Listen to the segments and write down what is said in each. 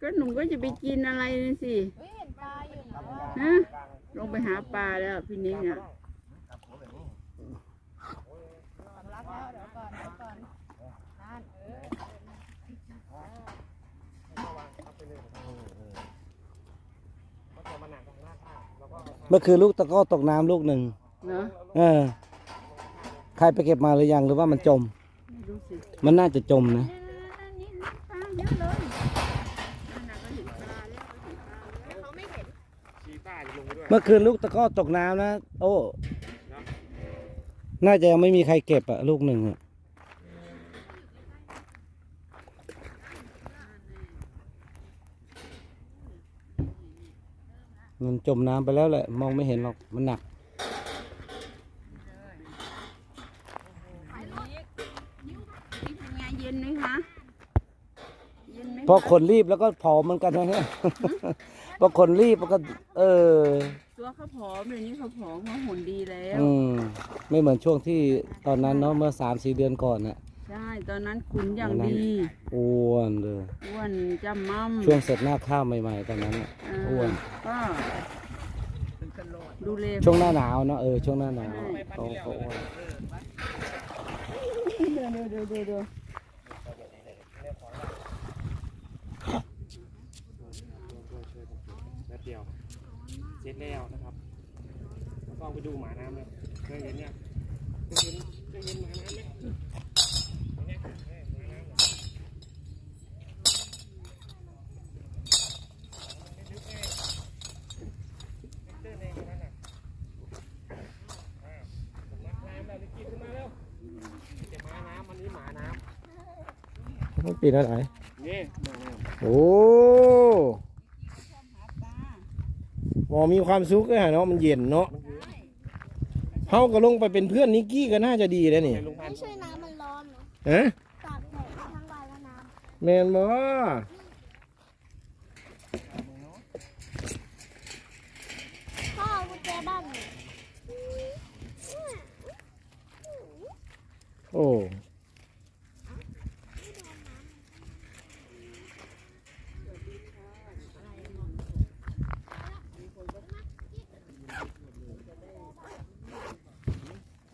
ก็หนูก็จะไปกินอะไรนี่สิเฮ้ยเห็นปลาอยู่นะฮะลงไปหาปลาแล้วพี่นิ้งอะสำลักแล้วเดี๋ยวก่อนเดี๋ยวก่อนนั่นเออเมื่อคืนลูกตะกร้อตกน้ำลูกหนึ่งเนาะเออ ใครไปเก็บมาหรือยังหรือว่ามันจมไม่รู้สิมันน่าจะจมนะ เมื่อคืนลูกตะกร้อตกน้ำนะ โอ้ น่าจะยังไม่มีใครเก็บอะลูกหนึ่งอะมันจมน้ำไปแล้วแหละ มองไม่เห็นหรอก มันหนัก นี่เป็นไงเย็นไหมคะ เย็นไหมเพราะคนรีบแล้วก็ผอมเหมือนกันนะฮะเพราะคนรีบแล้วก็ เออ ตัวเขาผอมเดี๋ยวนี้เขาผอมเขาหุ่นดีแล้ว อืมไม่เหมือนช่วงที่ตอนนั้นเนาะเมื่อสามสี่เดือนก่อนน่ะ ใช่ตอนนั้นขุนอย่างดีอ้วนเลยอ้วนจำมั่มช่วงเสร็จหน้าข้าวใหม่ ๆ ตอนนั้นน่ะาอ้วน ก็ดูแล ช่วงหน้าหนาวเนาะเออช่วงหน้าหนาวเขาเขาอ้วนเดี๋ยวเดี๋ยวเดี๋ยวเดี๋ยวแป๊บ เสร็จแล้วนะครับแล้วก็ไปดูหมาน้ำเลยเคยเห็นเนี่ยเคยเห็นเคยเห็นหมาน้ำไหมเนี่ยหมาน้ำเหรอไม่ลึกไงเดินเองนั่นน่ะอ่าผมนักน้ำแล้วนิกกี้ขึ้นมาแล้วนี่จะหมาน้ำมันนี้หมาน้มันปีนอะไรนี่หมาน้ำโอ้ อมีความสุขเลยฮะเนาะมันเย็นเนาะเฮาก็ลงไปเป็นเพื่อนนิกกี้ก็น่าจะดีแล้วนี่เป็นลุงพันไม่ธุ์ใช่น้ำมันร้อนเหรอฮะตากแดดทั้งวันแล้วน้แมนบ่ำพ่อเอากุญแจบ้านหนู โอ้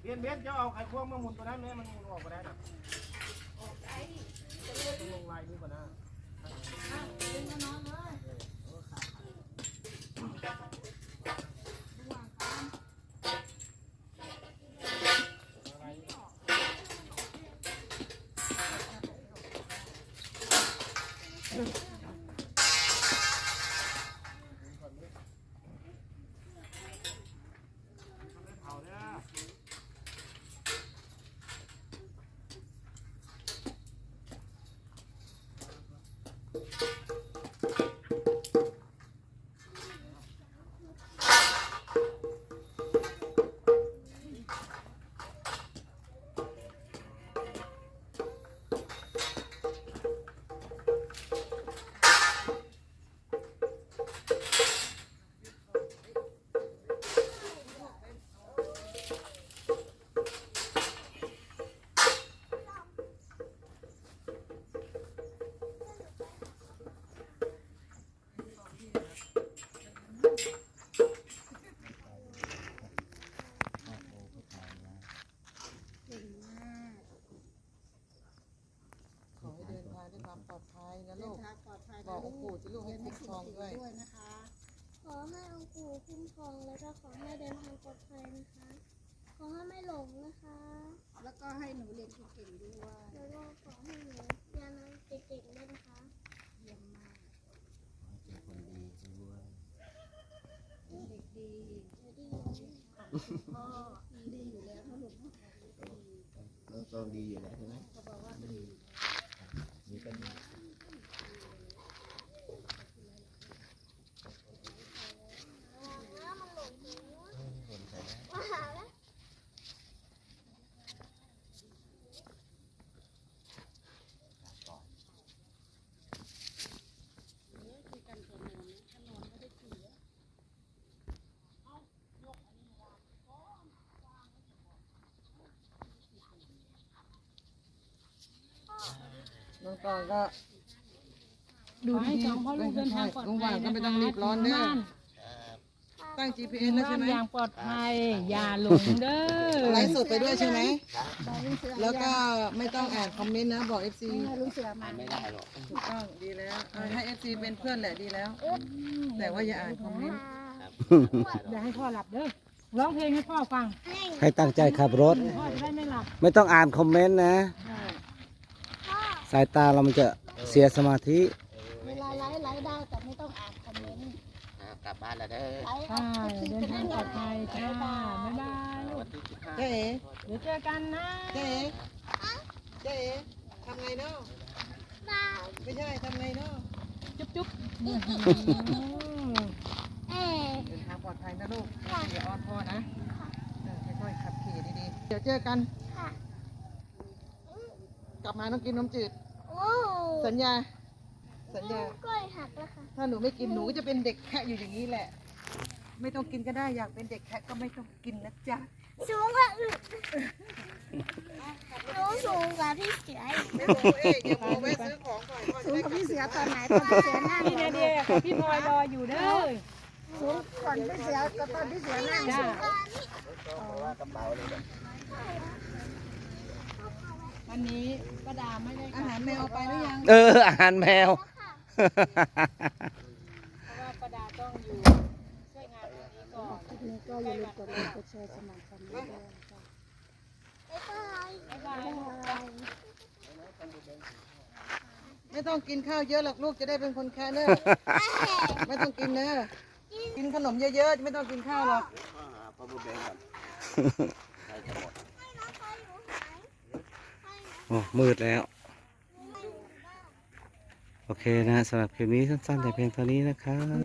เบียนเบียนจะเอาไข่ควงมาหมุนตัวนั้นไหมมันหมุนออกไปได้นะ เนะเดิลูนกทางปลอดภัยบอกองค์ปู่จะลูกให้เรียนคุ้ให้มคเก่รองงๆด้วยด้วยนะคะขอให้องค์ปู่คุ้มครองแล้วก็ขอให้เดินทางปลอดภัยนะคะ ขอให้ไม่หลงนะคะแล้วก็ให้หนูเรียนเก่งๆด้วย แล้วก็ขอให้หนูเรียนเก่งๆด้วยนะคะ เยี่ยมมากเป็นคนดีด้วยเป็นเด็กดีเดี๋ยวดีเลยพ่อดีอยู่แล้วนะลูกเนาะดีแล้วต้องดีอยู่แล้วใช่ไหม เขาบอกว่าดี นี่ก็ดี น้ำมันหลงหนู คนใส่ได้ ว่าหาแล้ว น้องตองก็ดูให้สองพ่อลูกเดินทางปลอดลุงหภัวายนก็นะไม่คะต้องรีบร้อนเด้อบ้านตั้ง GPS แล้วบ้าใช่นไหมอย่างปลอดภัยอย่าหลงเด้อไลฟ์สดไปด้วยใช่ไหมบอกลุงเสือแล้วก็ไม่ต้องอ่านคอมเมนต์นะบอก FC ให้ลุงเสือมาอ่านไม่ได้หรอกถูกต้องดีแล้วเอาให้ FC เป็นเพื่อนแหละดีแล้ว แต่ว่าอย่าอ่านคอมเมนต์ครับอย่าให้พ่อหลับเด้อร้องเพลงให้พ่อฟัง ให้ตั้งใจขับรถ พ่อจะได้ไม่หลับ ไม่ต้องอ่านคอมเมนต์นะ สายตาเรามันจะเสียสมาธิเวลาไลฟ์ไลฟ์ได้แต่ไม่ต้องอ่านคอมเมนต์กลับบ้านแล้วเด้อไลฟ์ใช่เอาคลิปเดินไปทางได้ปลอดภัยจ้าบ๊ายบายลูกวันที่สิบห้าเจ๊เอ๋เดี๋ยวเจอกันนะเจ๊เอ๋เจ๊เอ๋ทำไงเนาะมาไม่ใช่ทำไงเนาะจุ๊บจุ๊บเอ๊ะเดินทางปลอดภัยนะลูกอย่าอ้อนพ่อนะเออค่อยๆขับขี่ดีๆ เดี๋ยวเจอกัน ค่ะก ลับมาต้องกินนมจืด โอ้สัญญา สัญญา กล้วยหักแล้วค่ะ ถ้าหนูไม่กินหนูก็จะเป็นเด็กแค่อยู่อย่างนี้แหละ ไม่ต้องกินก็ได้อยากเป็นเด็กแค่ก็ไม่ต้องกินนะจ๊ะสูงกว่าอึหนูสูงกว่าพี่เสืออีกไม่โมเอ๊ะอย่าโมแวะซื้อของก่อนก่อนสูจะงได้กับกลับพี่เสือตอนไหนตอนพี่เสือนั่งพี่นาเดียกับพี่พลอยรออยู่เด้อสูงก่อนพี่เสือก็ตอนพี่เสือนั่งจ้า วันนี้ป้าดาไม่ได้อาหารแมวไปหรือยังเออ อาหารแมว เพราะว่าป้าดาต้องอยู่ช่วยงานตรงนี้ก่อนคลิปนี้ก็อย่าลืมกดไลค์กดแชร์สมัครกันด้วยนะคะบ๊ายบายบ๊ายบายไม่ต้องกินข้าวเยอะหรอกลูกจะได้เป็นคนแค่เนอะไม่ต้องกินเนอะกินขนมเยอะๆไม่ต้องกินข้าวหรอกพ่อบุญแดงก่อนใครจะหมด โอ้มืดแล้ว โอเคนะสำหรับคลิปนี้สั้นๆ แต่เพียงเท่านี้นะครับ